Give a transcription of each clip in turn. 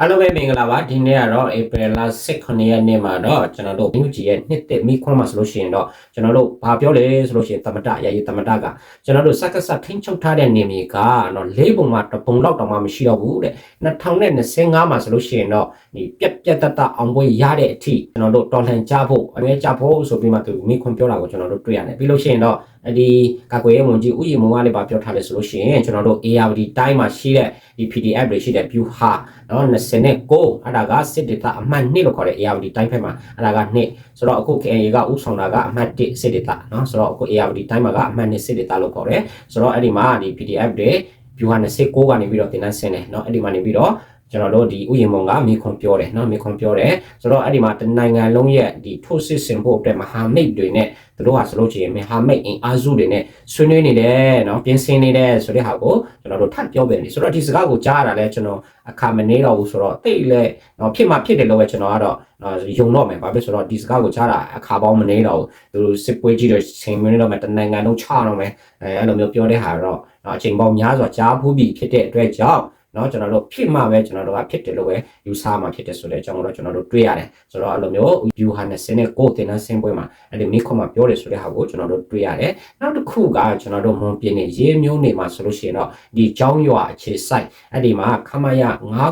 အားလုံးပဲမင်္ဂလာပါဒီနေ့ကတော့ April လ18ရက်နေ့မှာတော့ကျွန်တော်တို့ NUG ရဲ့နှစ်သက်မိခွန်းမှာဆိုလို့ရှိရင်တော့ကျွန်တော်တို့ဘာပြောလဲဆိုလို့ရှိရင်သမတရရေးသမတကကျွန်တော်တို့စက္ကစထိန်းချုပ်ထားတဲ့နေမြေကတော့လေးပုံမှာတစ်ပုံလောက်တောင်မှမရှိတော့ဘူးတဲ့2025မှာဆိုလို့ရှိရင်တော့ဒီပြက်ပြက်တတ်တအောင်ပွဲရတဲ့အထိကျွန်တော်တို့တော်လှန်ကြဖို့အမြဲကြဖို့ဆိုပြီးမှသူမိခွန်းပြောတာကိုကျွန်တော်တို့တွေ့ရတယ်ပြီးလို့ရှိရင်တော့အဲ့ ဒီကာကွယ်ရေးဝန်ကြီးဥယျာဉ်မုံကလည်းဗာပြောထားလဲဆိုလို့ရှိရင်ကျွန်တော်တို့ ARD တိုင်းမှာရှိတဲ့ဒီ PDF တွေရှိတဲ့ view ဟာနော်29အဲ့ဒါကစစ်ဒေတာအမှတ်2လို့ခေါ်တဲ့ ARD တိုင်းဖက်မှာအဲ့ဒါက2ဆိုတော့အခု KNA ကဥဆောင်တာကအမှတ်1စစ်ဒေတာနော်ဆိုတော့အခု ARD တိုင်းမှာကအမှတ်2စစ်ဒေတာလို့ခေါ်တယ်ဆိုတော့အဲ့ဒီမှာဒီ PDF တွေ view ဟာ29ကနေပြီးတော့တင်တန်းဆင်းတယ်နော်အဲ့ဒီမှာနေပြီးတော့ ကျွန်တော်တို့ဒီဥယျာဉ်မုံကမိခွန်ပြောတယ်နော်မိခွန်ပြောတယ်ဆိုတော့အဲ့ဒီမှာတနိုင်ငံလုံးရဲ့ဒီထိုးစစ်ဆင်ဖို့အတွက်မဟာမိတ်တွေနဲ့သူတို့ဟာဆိုလို့ရှိရင်မဟာမိတ်အင်အားစုတွေနဲ့ဆွေးနွေးနေတယ်နော်ပြင်ဆင်နေတယ်ဆိုတဲ့ဟာကိုကျွန်တော်တို့ထပ်ပြောပြန်ပြီဆိုတော့ဒီစကားကိုကြားရတာလဲကျွန်တော်အခါမနေတော့ဘူးဆိုတော့တိတ်လဲနော်ဖြစ်မှဖြစ်တယ်လို့ပဲကျွန်တော်ကတော့နော်ယုံတော့မယ်ဘာဖြစ်ဆိုတော့ဒီစကားကိုကြားတာအခါပေါင်းမနေတော့ဘူးသူတို့စစ်ပွဲကြီးတွေချိန်မျိုးနေတော့မယ်တနိုင်ငံလုံးချတော့မယ်အဲအဲ့လိုမျိုးပြောတဲ့ဟာတော့နော်အချိန်ပေါင်းများစွာကြားဖို့ပြီဖြစ်တဲ့အတွက်ကြောင့် เนาะကျွန်တော်တို့ဖြစ်မှပဲကျွန်တော်တို့ကဖြစ်တယ်လို့ပဲယူဆမှာဖြစ်တယ်ဆိုတဲ့အကြောင်းကိုတော့ကျွန်တော်တို့တွေ့ရတယ်ဆိုတော့အဲ့လိုမျိုး view ဟာ20နဲ့ကိုတင်တဲ့ဆင်းပွဲမှာအဲ့ဒီမိခွန်မှာပြောတယ်ဆိုတဲ့ဟာကိုကျွန်တော်တို့တွေ့ရတယ်နောက်တစ်ခုကကျွန်တော်တို့မွန်ပြင်းနေရေးမျိုးနေမှာဆိုလို့ရှိရင်တော့ဒီကျောင်းရွာအခြေဆိုင်အဲ့ဒီမှာခမရ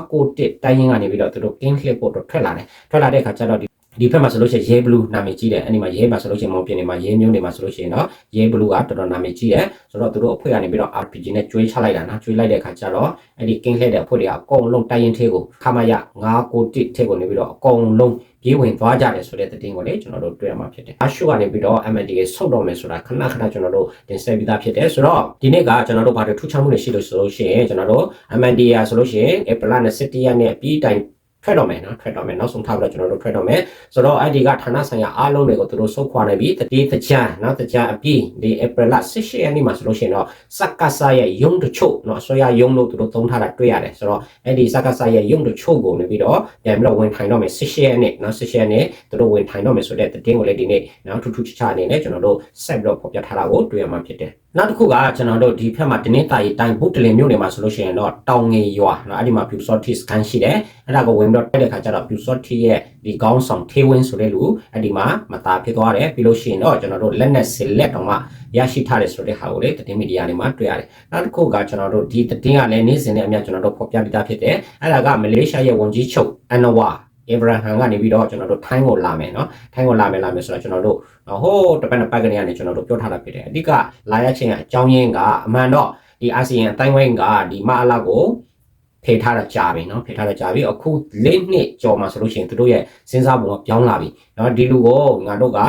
991တိုင်းရင်းကနေပြီးတော့သူတို့ king clip ပို့တော့ထွက်လာတယ်ထွက်လာတဲ့အခါကျတော့ဒီ ဘက်မှာဆိုလို့ရှိရင်ရဲ blue နာမည်ကြီးတယ်အဲ့ဒီမှာရဲမှာဆိုလို့ရှိရင်မောင်ပြင်နေမှာရဲမျိုးနေမှာဆိုလို့ရှိရင်တော့ရဲ blue ကတော်တော်နာမည်ကြီးတယ်ဆိုတော့သူတို့အဖွဲ့ကနေပြီးတော့ RPG နဲ့ကျွေးချလိုက်တာနော်ကျွေးလိုက်တဲ့အခါကျတော့အဲ့ဒီ king လှည့်တဲ့အဖွဲ့တွေကအကုန်လုံးတိုင်းရင်သေးကိုခမရ991ထဲကိုနေပြီးတော့အကုန်လုံးပြေးဝင်သွားကြတယ်ဆိုတဲ့သတင်းကိုလေကျွန်တော်တို့တွေ့ရမှာဖြစ်တယ်အရှုကနေပြီးတော့ MNDA ဆုတ်တော့မယ်ဆိုတာခဏခဏကျွန်တော်တို့တင်ဆက်ပြီးသားဖြစ်တယ်ဆိုတော့ဒီနေ့ကကျွန်တော်တို့ဘာတွေထူးခြားမှုတွေရှိလို့ဆိုလို့ရှိရင်ကျွန်တော်တို့ MNDA ဆိုလို့ရှိရင် April 27ရက်နေ့အပြီးတိုင် ထွက်တော့မယ်နော်ထွက်တော့မယ်နောက်ဆုံးထားပြီးတော့ကျွန်တော်တို့ထွက်တော့မယ်ဆိုတော့အဲ့ဒီကဌာနဆိုင်ရာအားလုံးတွေကိုသူတို့စုခွာနေပြီတတိတကြံနော်တကြံအပြီးဒီ April 18ရက်နေ့မှာဆိုလို့ရှိရင်တော့စက္ကဆာရဲ့ယုံတချို့နော်အစိုးရယုံလို့သူတို့သုံးထားတာတွေ့ရတယ်ဆိုတော့အဲ့ဒီစက္ကဆာရဲ့ယုံတချို့ကိုနေပြီးတော့ပြန်ပြီးတော့ဝင်ထိုင်တော့မယ်18ရက်နေ့နော်18ရက်နေ့သူတို့ဝင်ထိုင်တော့မယ်ဆိုတဲ့သတင်းကိုလည်းဒီနေ့နော်ထူးထူးခြားခြားအနေနဲ့ကျွန်တော်တို့ဆက်ပြီးတော့ဖော်ပြထားတာကိုတွေ့ရမှာဖြစ်တယ် နောက်တစ်ခုကကျွန်တော်တို့ဒီဖက်မှာတင်းနေတာရီတိုင်းဘုတ်တလင်မြို့နယ်မှာဆိုလို့ရှိရင်တော့တောင်ငယ်ရွာနော်အဲ့ဒီမှာ Pusortis ခန်းရှိတယ်အဲ့ဒါကိုဝင်ပြီးတော့တဲ့ခါကျတော့ Pusortis ရဲ့ဒီကောင်းဆောင်ထေးဝင်းဆိုတဲ့လူအဲ့ဒီမှာမသားဖြစ်သွားတယ်ပြီးလို့ရှိရင်တော့ကျွန်တော်တို့လက်နဲ့ဆစ်လက်တော့မှရရှိထားတယ်ဆိုတဲ့ဟာကိုလေသတင်းမီဒီယာတွေမှာတွေ့ရတယ်နောက်တစ်ခုကကျွန်တော်တို့ဒီသတင်းကလည်းနေ့စဉ်နဲ့အမျှကျွန်တော်တို့ဖော်ပြပြတာဖြစ်တယ်အဲ့ဒါကမလေးရှားရဲ့ဝန်ကြီးချုပ်အန်နဝါ အဗရာဟမ်ကနေပြီးတော့ကျွန်တော်တို့ထိုင်းကိုလာမယ်เนาะထိုင်းကိုလာမယ်လာမယ်ဆိုတော့ကျွန်တော်တို့ဟိုးတပတ်နှစ်ပတ်ကနေကနေကျွန်တော်တို့ပြောထားတာဖြစ်တယ်အဓိကလာရခြင်းအကြောင်းရင်းကအမှန်တော့ဒီအာဆီယံအတိုင်းဝိုင်းကဒီမအလာကိုဖေထားတာကြာပြီเนาะဖေထားတာကြာပြီအခု၄နှစ်ကြော်မှာဆိုလို့ရှိရင်တို့ရဲ့စဉ်းစားပုံကပြောင်းလာပြီเนาะဒီလူကိုငါတို့က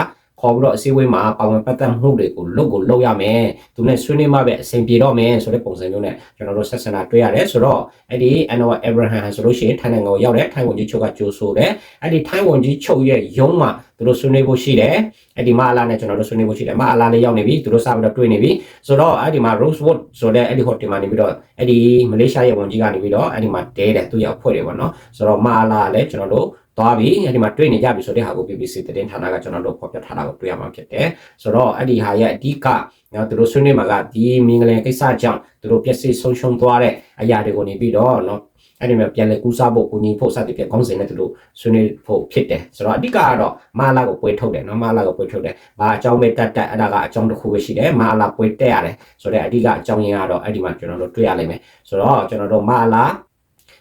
ခေါ်ပြီးတော့အစည်းအဝေးမှာပါဝင်ပတ်သက်မှုတွေကိုလုပ်ကိုလုပ်ရမယ်သူနဲ့ဆွေးနွေးမှပဲအဆင်ပြေတော့မယ်ဆိုတဲ့ပုံစံမျိုးနဲ့ကျွန်တော်တို့ဆက်ဆံတာတွေ့ရတယ်ဆိုတော့အဲ့ဒီ Anwar Abraham ဆိုလို့ရှိရင်ထိုင်းနိုင်ငံကိုရောက်တဲ့ထိုင်းဝန်ကြီးချုပ်ကကြိုးဆိုတယ်အဲ့ဒီထိုင်းဝန်ကြီးချုပ်ရဲ့ရုံးမှာသူတို့ဆွေးနွေးဖို့ရှိတယ်အဲ့ဒီမအလာနဲ့ကျွန်တော်တို့ဆွေးနွေးဖို့ရှိတယ်မအလာလေးရောက်နေပြီသူတို့စပြီးတော့တွေ့နေပြီဆိုတော့အဲ့ဒီမှာ Rosewood ဆိုတဲ့အဲ့ဒီ hotel မှာနေပြီးတော့အဲ့ဒီမလေးရှားရဲ့ဝန်ကြီးကနေပြီးတော့အဲ့ဒီမှာတဲတယ်သူရောက်ဖွဲ့တယ်ပေါ့နော်ဆိုတော့မအလာလည်းကျွန်တော်တို့ သွားပြီအဲ့ဒီမှာတွေ့နေကြပြီဆိုတဲ့ဟာကို BBC သတင်းဌာနကကျွန်တော်တို့ဖော်ပြထားတာကိုတွေ့ရမှာဖြစ်တယ်ဆိုတော့အဲ့ဒီဟာရဲ့အဓိကနော်သူတို့ဆွေးနွေးမှာကဒီမင်္ဂလာကိစ္စကြောင့်သူတို့ပျက်စီးဆုံးရှုံးသွားတဲ့အရာတွေကိုနေပြီးတော့နော်အဲ့ဒီမှာပြန်လဲကူးစားဖို့ကိုညီဖို့စသည်ဖြင့်ခေါင်းစဉ်နဲ့သူတို့ဆွေးနွေးဖို့ဖြစ်တယ်ဆိုတော့အဓိကကတော့မာလာကိုပွဲထုတ်တယ်နော်မာလာကိုပွဲထုတ်တယ်ဘာအကြောင်းပဲတက်တက်အဲ့ဒါကအကြောင်းတစ်ခုပဲရှိတယ်မာလာပွဲတက်ရတယ်ဆိုတော့အဓိကအကြောင်းရင်းကတော့အဲ့ဒီမှာကျွန်တော်တို့တွေ့ရလိမ့်မယ်ဆိုတော့ကျွန်တော်တို့မာလာ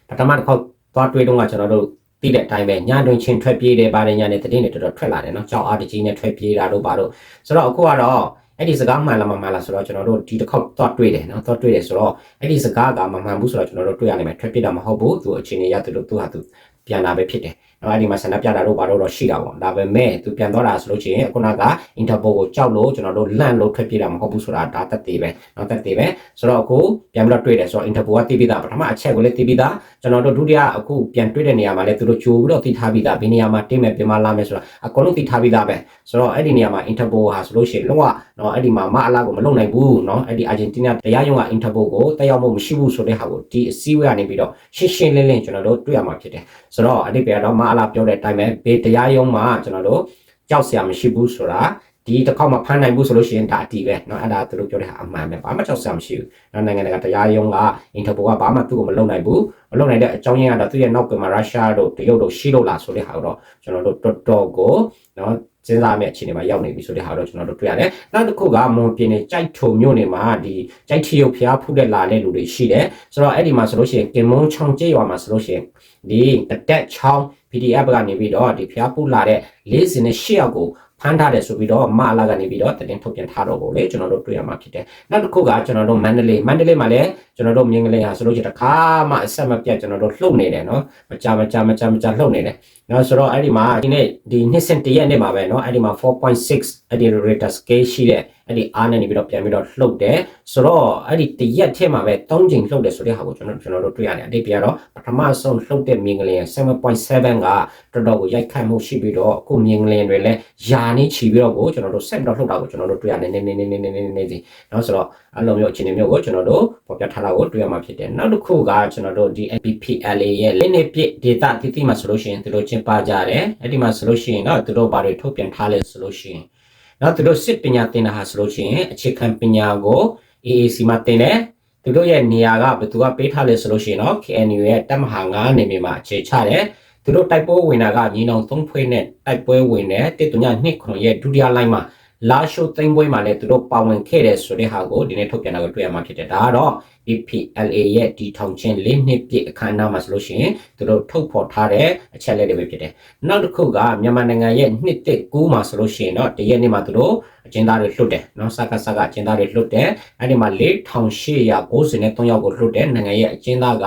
ပထမတစ်ခေါက်သွားတွေ့တော့ကကျွန်တော်တို့ သိတဲ့အတိုင်းပဲညတွင်ချင်းထွက်ပြေးတယ်ပါတယ်ညနေတည်င်းတွေတော်တော်ထွက်လာတယ်နော်ကြောက်အားတကြီးနဲ့ထွက်ပြေးတာတို့ပါတို့ဆိုတော့အခုကတော့အဲ့ဒီစကားမှန်လားမမှန်လားဆိုတော့ကျွန်တော်တို့ဒီတစ်ခေါက်သွားတွေ့တယ်နော်သွားတွေ့တယ်ဆိုတော့အဲ့ဒီစကားကမမှန်ဘူးဆိုတော့ကျွန်တော်တို့တွေ့ရနိုင်မယ်ထွက်ပြေးတာမဟုတ်ဘူးသူအခြေအနေရတယ်လို့သူဟာသူပြန်လာပဲဖြစ်တယ်နော်အဲ့ဒီမှာဆန္ဒပြတာတို့ဘာလို့တော့ရှိတာပေါ့ဒါပေမဲ့သူပြန်သွားတာဆိုလို့ရှိရင်ခုနကအင်တာပိုကိုကြောက်လို့ကျွန်တော်တို့လန့်လို့ထွက်ပြေးတာမဟုတ်ဘူးဆိုတာဒါတက်သေးပဲနော်တက်သေးပဲဆိုတော့အခုပြန်ပြီးတော့တွေ့တယ်ဆိုတော့အင်တာပိုကတီးပြီးသားပထမအချက်ကိုလည်းတီးပြီးသားကျွန်တော်တို့ဒုတိယအခုပြန်တွေ့တဲ့နေရာမှာလည်းသူတို့ကြိုပြီးတော့တီးထားပြီးသားဘယ်နေရာမှာတင်းမယ်ပြင်မလာမယ်ဆိုတာအကုန်လုံးတီးထားပြီးသားပဲဆိုတော့အဲ့ဒီနေရာမှာအင်တာပိုဟာဆိုလို့ရှိရင်လုံးဝနော်အဲ့ဒီမှာမအလားကိုမလုံနိုင်ဘူးနော်အဲ့ဒီအာဂျင်တီးနားတရားရုံးကအင်တာပိုကိုတက်ရောက်မှုမရှိဘူးဆိုတဲ့ဟာကိုဒီအစည်းအဝေးကနေပြီးတော့ရှင်းရှင်းလင်းလင်းကျွန်တော်တို့တွေ့ရမှာဖြစ်တယ်ဆိုတော့အတိတ်ကတော့မအလားပြောတဲ့အတိုင်းပဲဘေးတရားရုံးမှာကျွန်တော်တို့ကြောက်စရာမရှိဘူးဆိုတာ ဒီတစ်ခေါက်မှဖမ်းနိုင်ဘူးဆိုလို့ရှိရင်ဒါအတီးပဲเนาะအဲ့ဒါသူတို့ပြောတဲ့ဟာအမှန်ပဲဘာမှကြောက်စရာမရှိဘူးเนาะနိုင်ငံတကာတရားရုံးကအင်တာပိုကဘာမှသူ့ကိုမလုပ်နိုင်ဘူးမလုပ်နိုင်တဲ့အကြောင်းရင်းကတော့သူ့ရဲ့နောက်ကွယ်မှာရုရှားတို့တရုတ်တို့ရှိလို့လားဆိုတဲ့ဟာတော့ကျွန်တော်တို့တော်တော်ကိုเนาะ စဉ်းစားမယ့်အခြေအနေမှာရောက်နေပြီဆိုတဲ့ဟာတော့ကျွန်တော်တို့တွေ့ရတယ်။နောက်တစ်ခုကမွန်ပြည်နယ်ကြိုက်ထုံမြို့နယ်မှာဒီကြိုက်ထီရုပ်ဖျားဖုတ်တဲ့လာတဲ့လူတွေရှိတယ်။ဆိုတော့အဲ့ဒီမှာဆိုလို့ရှိရင်ကင်မွန်ချောင်းကျေးရွာမှာဆိုလို့ရှိရင်ဒီအတက်ချောင်း PDF ကနေပြီးတော့ဒီဖျားပူလာတဲ့48ယောက်ကိုဖမ်းထားတယ်ဆိုပြီးတော့မအလာကနေပြီးတော့တင်ထုတ်ပြန်ထားတော့ကိုလေကျွန်တော်တို့တွေ့ရမှာဖြစ်တယ်။နောက်တစ်ခုကကျွန်တော်တို့မန္တလေးမန္တလေးမှာလည်း ကျွန်တော်တို့မြင်းကလေးဟာဆိုလို့ရှိရင်တစ်ခါမှအဆက်မပြတ်ကျွန်တော်တို့လှုပ်နေတယ်နော်။မကြမကြမကြမကြလှုပ်နေတယ်။နော်ဆိုတော့အဲ့ဒီမှာဒီနေ့ဒီနှစ်စင်တရက်နေ့မှာပဲနော်အဲ့ဒီမှာ4.6အဲ့ဒီ Richter scale ရှိတဲ့အဲ့ဒီအားနဲ့နေပြီးတော့ပြန်ပြီးတော့လှုပ်တယ်ဆိုတော့အဲ့ဒီတရက်ထဲမှာပဲ3ချိန်လှုပ်တယ်ဆိုတဲ့ဟာကိုကျွန်တော်ကျွန်တော်တို့တွေ့ရတယ်အတိတ်ပြတော့ပထမဆုံးလှုပ်တဲ့မြင်းကလေး7.7ကတော်တော်ကိုရိုက်ခတ်မှုရှိပြီးတော့အခုမြင်းကလေးတွေလည်းယာနေချီပြီးတော့ကိုကျွန်တော်တို့ဆက်ပြီးတော့လှုပ်တာကိုကျွန်တော်တို့တွေ့ရတယ်နေနေနေနေနေနေနေစီနော်ဆိုတော့အဲ့လိုမျိုးအခြေအနေမျိုးကိုကျွန်တော်တို့ပေါ်ပြထားတာကိုတွေ့ရမှာဖြစ်တယ်နောက်တစ်ခုကကျွန်တော်တို့ဒီ MPPLA ရဲ့လင်းနေပြ data တိတိမှာဆိုလို့ရှိရင်သူတို့ကျင်းပကြတယ်အဲ့ဒီမှာဆိုလို့ရှိရင်တော့သူတို့ဘာတွေထုတ်ပြန်ထားလဲဆိုလို့ရှိရင်နောက်သူတို့စစ်ပညာသင်တာဟာဆိုလို့ရှိရင်အခြေခံပညာကို AAC မှာသင်တယ်သူတို့ရဲ့နေရာကဘယ်သူကပေးထားလဲဆိုလို့ရှိရင်တော့ KNU ရဲ့တပ်မဟာ9နေမြေမှာအခြေချတယ်သူတို့တိုက်ပွဲဝင်တာကညီနောင်သုံးဖွဲ့နဲ့တိုက်ပွဲဝင်တယ်တစ်တုညနှစ်ခုရဲ့ဒုတိယလိုင်းမှာ လာရှိုသိမ့်ပွဲမှာလည်းသူတို့ပါဝင်ခဲ့တယ်ဆိုတဲ့ဟာကိုဒီနေ့ထုတ်ပြန်တာကိုတွေ့ရမှာဖြစ်တယ်ဒါကတော့ BPLA ရဲ့ဒီထောင်ချင်းလေးနှစ်ပြည့်အခမ်းအနားမှာဆိုလို့ရှိရင်သူတို့ထုတ်ဖော်ထားတဲ့အချက်လက်တွေပဲဖြစ်တယ်နောက်တစ်ခုကမြန်မာနိုင်ငံရဲ့နှစ်တစ်ကူးမှာဆိုလို့ရှိရင်တော့တရက်နေ့မှာသူတို့အကျဉ်းသားတွေလွှတ်တယ်နော်စကားစကားအကျဉ်းသားတွေလွှတ်တယ်အဲ့ဒီမှာ4893ယောက်ကိုလွှတ်တယ်နိုင်ငံရဲ့အကျဉ်းသားက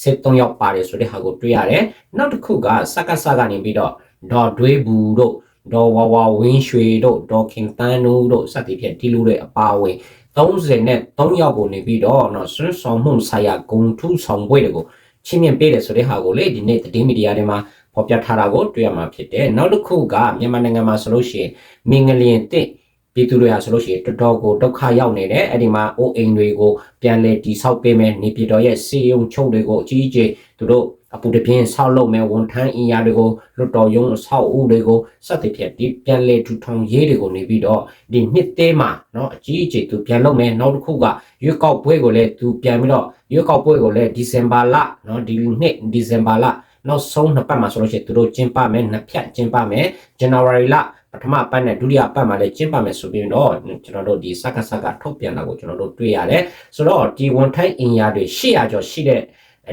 73ယောက်ပါတယ်ဆိုတဲ့ဟာကိုတွေ့ရတယ်နောက်တစ်ခုကစကားစကားနေပြီးတော့ဒေါ်တွေးဘူးတို့ ဒေါ်ဝါဝဝင်းရွှေတို့ဒေါ်ခင်တန်းတို့တို့စသည်ဖြင့်ဒီလိုတွေအပါအဝင်30နဲ့3ယောက်ကိုနေပြီးတော့နော်ဆွဆောင်မှုဆိုင်ရာဂုံထုဆောင်ပွဲတွေကိုချင်းမြင့်ပေးတယ်ဆိုတဲ့ဟာကိုလေဒီနေ့သတင်းမီဒီယာတွေမှာဖော်ပြထားတာကိုတွေ့ရမှာဖြစ်တယ်နောက်တစ်ခုကမြန်မာနိုင်ငံမှာဆိုလို့ရှိရင်မင်္ဂလင်တစ်ပြည်သူတွေဟာဆိုလို့ရှိရင်တော်တော်ကိုဒုက္ခရောက်နေတယ်အဲ့ဒီမှာအိုးအိမ်တွေကိုပြန်လဲတိဆောက်ပေးမယ်နေပြည်တော်ရဲ့စေယုံချုပ်တွေကိုအကြီးအကျယ်သူတို့ အပူတပြင်းဆောက်လုပ်မယ်ဝန်ထမ်းအင်အားတွေကိုလွတ်တော်ရုံးဆောက်ဦးတွေကိုစသဖြင့်ဒီပြန်လဲထူထောင်ရေးတွေကိုနေပြီးတော့ဒီနှစ်သေးမှာเนาะအကြီးအကျယ်သူပြန်လုပ်မယ်နောက်တစ်ခုကရွေးကောက်ပွဲကိုလည်းသူပြန်ပြီးတော့ရွေးကောက်ပွဲကိုလည်းဒီဇင်ဘာလเนาะဒီနှစ်ဒီဇင်ဘာလနောက်ဆုံးနှစ်ပတ်မှာဆိုလို့ရှိရင်သူတို့ကျင်းပမယ်နှစ်ဖြတ်ကျင်းပမယ် January လပထမပတ်နဲ့ဒုတိယပတ်မှာလည်းကျင်းပမယ်ဆိုပြီးတော့ကျွန်တော်တို့ဒီစက္ကစကထုတ်ပြန်တာကိုကျွန်တော်တို့တွေ့ရတယ်ဆိုတော့ဒီဝန်ထိုင်းအင်ယာတွေ800ကျော်ရှိတဲ့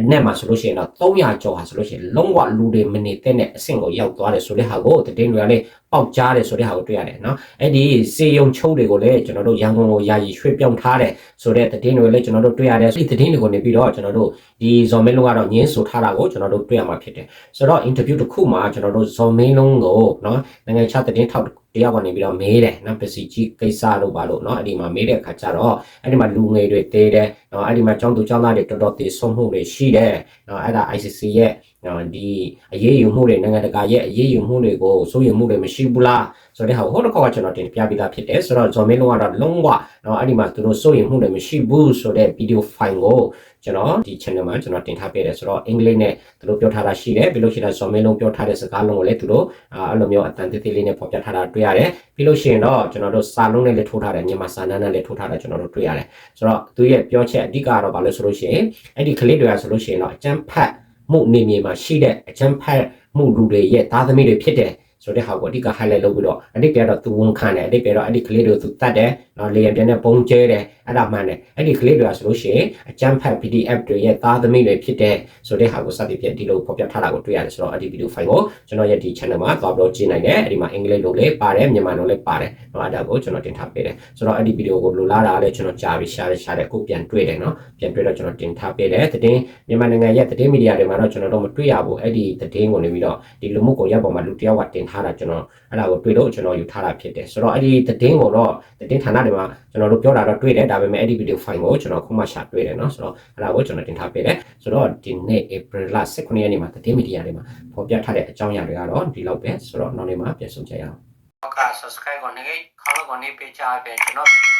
နဲ့မှာဆိုလို့ရှိရင်တော့300ကျော်ဟာဆိုလို့ရှိရင်လုံးဝလူတွေမနေတဲ့အဆင့်ကိုရောက်သွားတယ်ဆိုတဲ့ဟာကိုတည်င်းတွေကလည်း ပေါက်ကြားတယ်ဆိုတဲ့ဟာကိုတွေ့ရတယ်နော်အဲ့ဒီစေယုံချိုးတွေကိုလည်းကျွန်တော်တို့ရန်ကုန်ကိုယာယီရွှေ့ပြောင်းထားတယ်ဆိုတဲ့တည်င်းတွေလည်းကျွန်တော်တို့တွေ့ရတယ်ဒီတည်င်းတွေကိုနေပြီးတော့ကျွန်တော်တို့ဒီဇော်မင်းလုံးကတော့ညင်းဆိုထားတာကိုကျွန်တော်တို့တွေ့ရမှာဖြစ်တယ်ဆိုတော့ interview တစ်ခုမှာကျွန်တော်တို့ဇော်မင်းလုံးကိုနော်နိုင်ငံခြားတည်င်းထောက်တယောက်ကနေပြီးတော့မေးတယ်နော်ပစီကြီးကိစ္စလို့ပါလို့နော်အဲ့ဒီမှာမေးတဲ့အခါကျတော့အဲ့ဒီမှာလူငယ်တွေတေးတယ်နော်အဲ့ဒီမှာចောင်းသူចောင်းသားတွေတော်တော်တည်ဆုံးမှုတွေရှိတယ်နော်အဲ့ဒါ ICC ရဲ့နော်ဒီအရေးယူမှုတွေနိုင်ငံတကာရဲ့အရေးယူမှုတွေကိုစိုးရိမ်မှုတွေမရှိဘူးလားဆိုတဲ့ဟာကိုဟိုတစ်ခါကကျွန်တော်တင်ပြပေးတာဖြစ်တယ်ဆိုတော့ဇော်မင်းလုံးကတော့လုံးဝနော်အဲ့ဒီမှာသူတို့စိုးရိမ်မှုတွေမရှိဘူးဆိုတဲ့ဗီဒီယိုဖိုင်ကိုကျွန်တော်ဒီ channel မှာကျွန်တော်တင်ထားပေးတယ်ဆိုတော့အင်္ဂလိပ်နဲ့သူတို့ပြောထားတာရှိတယ်ပြီးလို့ရှိရင်ဇော်မင်းလုံးပြောထားတဲ့စကားလုံးကိုလည်းသူတို့အဲ့လိုမျိုးအတန်သေးသေးလေးနဲ့ဖော်ပြထားတာတွေ့ရတယ်ပြီးလို့ရှိရင်တော့ကျွန်တော်တို့စာလုံးနဲ့လည်းထိုးထားတယ်မြန်မာစာနန်းနဲ့လည်းထိုးထားတယ်ကျွန်တော်တို့တွေ့ရတယ်ဆိုတော့သူရဲ့ပြောချက်အဓိကတော့ဘာလို့ဆိုလို့ရှိရင်အဲ့ဒီကလေးတွေကဆိုလို့ရှိရင်တော့အကျန်းဖတ် မှုနေမြေမှာရှိတဲ့အကျန်းဖတ်မှုလူတွေရဲ့သားသမီးတွေဖြစ်တယ် ဆိုတဲ့ဟာကိုအဓိက highlight လုပ်ပြီးတော့အဓိပ္ပာယ်တော့သူဝန်ခံတယ်အဓိပ္ပာယ်တော့အဲ့ဒီကလေးတွေကိုသူတတ်တယ်နော်လေယာဉ်ပြန်နဲ့ပုံကျဲတယ်အဲ့ဒါမှန်တယ်အဲ့ဒီကလေးတွေကဆိုလို့ရှိရင်အကျန်းဖတ် PDF တွေရဲ့သားသမီးတွေဖြစ်တဲ့ဆိုတဲ့ဟာကိုစသည်ဖြင့်ဒီလိုဖော်ပြထားတာကိုတွေ့ရတယ်ဆိုတော့အဲ့ဒီ video file ကိုကျွန်တော်ရဲ့ဒီ channel မှာသွားပြီးတော့ကြည့်နိုင်တယ်အဲ့ဒီမှာအင်္ဂလိပ်လိုလည်းပါတယ်မြန်မာလိုလည်းပါတယ်နော်အဲ့ဒါကိုကျွန်တော်တင်ထားပေးတယ်ဆိုတော့အဲ့ဒီ video ကိုလိုလားတာလည်းကျွန်တော်ကြားပြီး share ရ share တယ်ကိုပြန်တွေ့တယ်နော်ပြန်တွေ့တော့ကျွန်တော်တင်ထားပေးတယ်သတင်းမြန်မာနိုင်ငံရဲ့သတင်းမီဒီယာတွေမှာတော့ကျွန်တော်တို့မတွေ့ရဘူးအဲ့ဒီသတင်းကိုနေပြီးတော့ဒီလူမှုကွန်ရက်ပေါ်မှာလူတယောက်ကတင်ထားတာကျွန်တော်အဲ့ဒါကိုတွေ့လို့ကျွန်တော်ယူထားတာဖြစ်တယ်ဆိုတော့အဲ့ဒီသတင်းကိုတော့သတင်းဌာနတွေမှာကျွန်တော်တို့ပြောတာတော့တွေ့တယ်ဒါပေမဲ့အဲ့ဒီ video file ကိုကျွန်တော်ခုမှရှာတွေ့တယ်เนาะဆိုတော့အဲ့ဒါကိုကျွန်တော်တင်ထားပေးတယ်ဆိုတော့ဒီနေ့ April 19ရက်နေ့မှာသတင်းမီဒီယာတွေမှာဖော်ပြထားတဲ့အကြောင်းအရာတွေကတော့ဒီလောက်ပဲဆိုတော့နောက်နေ့မှာပြန်ဆုံကြရအောင်ဟုတ်ကဲ့ subscribe ကိုနေခေါင်းကိုနေပေးချပေးကျွန်တော်ဗီဒီယို